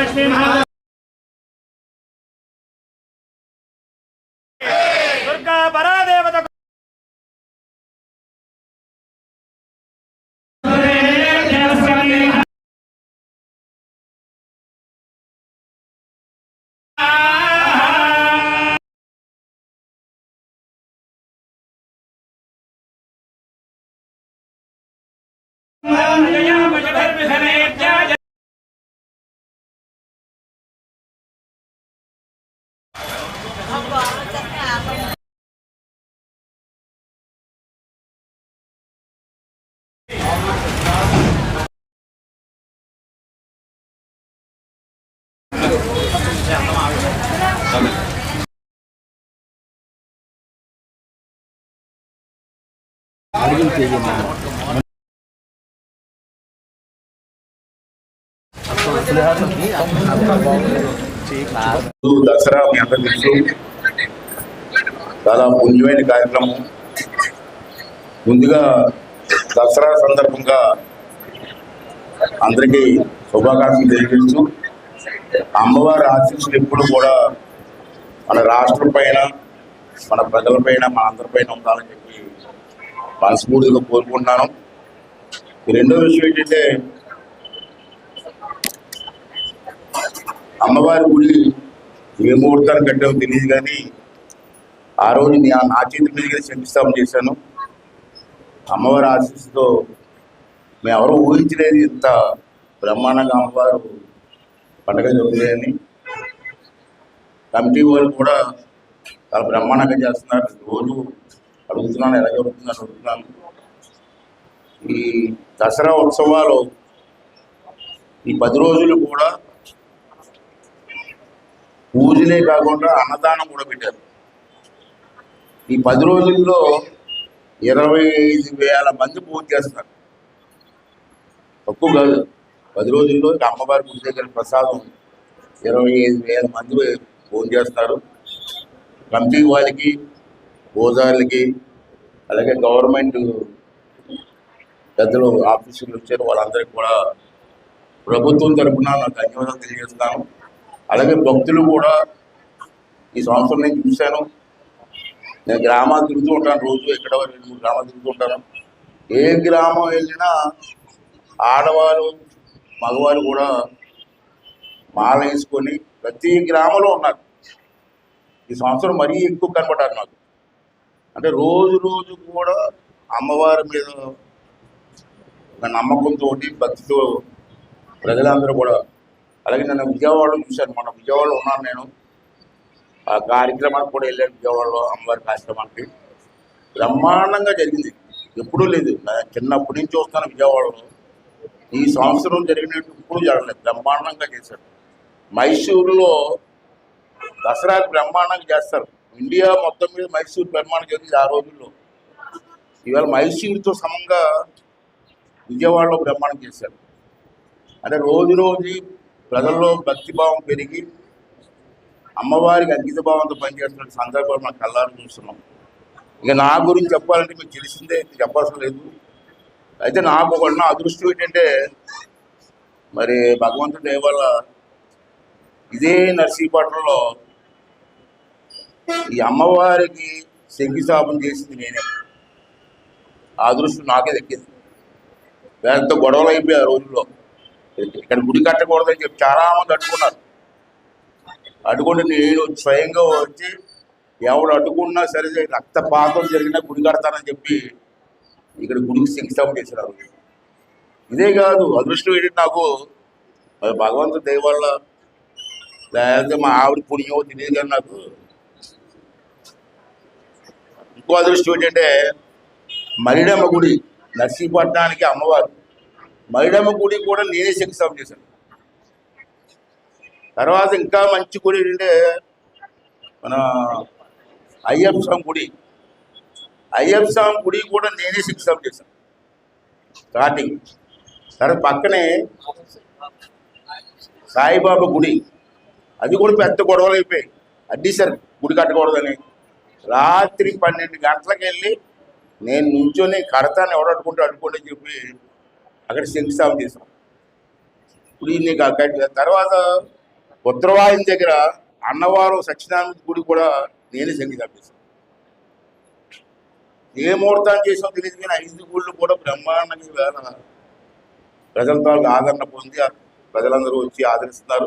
మహాలక్ష్మి మహాలక్ష్మి దుర్గా పరాదేవత ముందు దసరా మీ అందరి తెలుసు చాలా పుణ్యమైన కార్యక్రమం. ముందుగా దసరా సందర్భంగా అందరికీ శుభాకాంక్షలు తెలియజేస్తూ అమ్మవారి ఆశీస్సులు ఎప్పుడు కూడా మన రాష్ట్రం పైన మన ప్రజల పైన మన అందరిపైన ఉండాలని చెప్పి మనస్ఫూర్తిగా కోరుకుంటున్నాను. ఈ రెండో విషయం ఏంటంటే అమ్మవారి గుడి ఏ ముహూర్తాన్ని కట్టామో తెలియదు కానీ ఆ రోజు నా నా చేతి మీదుగా శంకుస్థాపన చేశాను. అమ్మవారి ఆశీస్సుతో మేము ఎవరూ ఊహించలేదు ఇంత బ్రహ్మాండంగా అమ్మవారు పండగ జరుగుతుందని. కమిటీ వాళ్ళు కూడా చాలా బ్రహ్మాండంగా చేస్తున్నారు. రోజు అడుగుతున్నాను ఎలా జరుగుతుందని అడుగుతున్నాను. ఈ దసరా ఉత్సవాలు ఈ పది రోజులు కూడా పూజలే కాకుండా అన్నదానం కూడా పెట్టారు. ఈ పది రోజుల్లో ఇరవై ఐదు వేల మంది పూజ చేస్తారు తక్కువ కాదు పది రోజుల్లో అమ్మవారి గుడి దగ్గర ప్రసాదం ఇరవై ఐదు వేల మంది పూజ చేస్తారు. కమిటీ వాళ్ళకి పూజారులకి అలాగే గవర్నమెంట్ పెద్దలు ఆఫీసులు వచ్చారు. వాళ్ళందరికీ కూడా ప్రభుత్వం తరఫున నాకు ధన్యవాదాలు తెలియజేస్తాను. అలాగే భక్తులు కూడా ఈ సంవత్సరం నేను చూశాను. నేను గ్రామాలు తిరుగుతూ ఉంటాను రోజు ఎక్కడ రెండు మూడు గ్రామాలు తిరుగుతూ ఉంటాను. ఏ గ్రామం వెళ్ళినా ఆడవారు మగవారు కూడా మాల వేసుకొని ప్రతి గ్రామంలో ఉన్నారు. ఈ సంవత్సరం మరీ ఎక్కువ కనపడారు నాకు అంటే రోజు రోజు కూడా అమ్మవారి మీద నమ్మకంతో భక్తితో ప్రజలందరూ కూడా అలాగే నేను విజయవాడలో చూశాను. మన విజయవాడలో ఉన్నాను నేను. ఆ కార్యక్రమానికి కూడా వెళ్ళాను విజయవాడలో అమ్మవారి కార్యక్రమానికి. బ్రహ్మాండంగా జరిగింది. ఎప్పుడూ లేదు. చిన్నప్పటి నుంచి వస్తాను విజయవాడలో. ఈ సంవత్సరం జరిగినట్టు ఇప్పుడు జరగలేదు. బ్రహ్మాండంగా చేశారు. మైసూరులో దసరా బ్రహ్మాండంగా చేస్తారు. ఇండియా మొత్తం మీద మైసూరు పరిమాణం జరిగింది ఆ రోజుల్లో. ఇవాళ మైసూరుతో సమంగా విజయవాడలో బ్రహ్మాండం చేశారు. అంటే రోజు రోజు ప్రజల్లో భక్తిభావం పెరిగి అమ్మవారికి అంకితభావంతో పనిచేస్తున్న సందర్భాలు మనం కళ్ళారు చూస్తున్నాం. ఇక నా గురించి చెప్పాలంటే మీకు తెలిసిందే చెప్పాల్సిన లేదు. అయితే నాకు ఒక నా అదృష్టం ఏంటంటే మరి భగవంతుడు దయ వల్ల ఇదే నర్సీపట్నంలో ఈ అమ్మవారికి శంకుస్థాపన చేసింది నేనే. ఆ అదృష్టం నాకే దక్కింది. పెద్ద గొడవలు అయిపోయాయి ఆ రోజుల్లో. ఇక్కడ గుడి కట్టకూడదని చెప్పి చాలా మంది అడ్డుకున్నారు. అడ్డుకుంటే నేను స్వయంగా వచ్చి ఎవడు అడ్డుకున్నా సరే రక్తపాతం జరిగినా గుడి కడతానని చెప్పి ఇక్కడ గుడికి శంకుస్థాపన చేశారు ఇదే కాదు అదృష్టం ఏంటి నాకు మరి భగవంతుడి దయ వల్ల లేకపోతే మా ఆవిడ పుణ్యం తెలియదు కానీ నాకు ఎక్కువ అదృష్టం ఏంటంటే మరిడమ్మ గుడి నర్సీపట్నానికి అమ్మవారు. మరిడమ్మ గుడి కూడా నేనే శంకుస్థాపన చేశాను. తర్వాత ఇంకా మంచి గుడి ఏంటంటే మన అయ్యప్ప స్వామి గుడి. అయ్యప్ప స్వామి గుడి కూడా నేనే శంకుస్థాపన చేశాను. స్టార్టింగ్. తర్వాత పక్కనే సాయిబాబా గుడి. అది కూడా పెద్ద గొడవలు అయిపోయాయి. అడ్డీసారు గుడి కట్టకూడదని రాత్రి పన్నెండు గంటలకు వెళ్ళి నేను నుంచొని కడతాను ఎవడు అడ్డుకుంటే చెప్పి అక్కడ శంకుస్థాపన చేశాం. ఇప్పుడు నీకు అక్కడ తర్వాత ఉత్తరవాహిని దగ్గర అన్నవరం సత్యనారాయణ గుడి కూడా నేనే శంకుస్థాపన చేశాను. ఏ ముహూర్తాన్ని చేసావు తెలియదు కానీ ఐదు గుళ్ళు కూడా బ్రహ్మాండంగా వేళ ప్రజలతో ఆదరణ పొంది ప్రజలందరూ వచ్చి ఆదరిస్తున్నారు.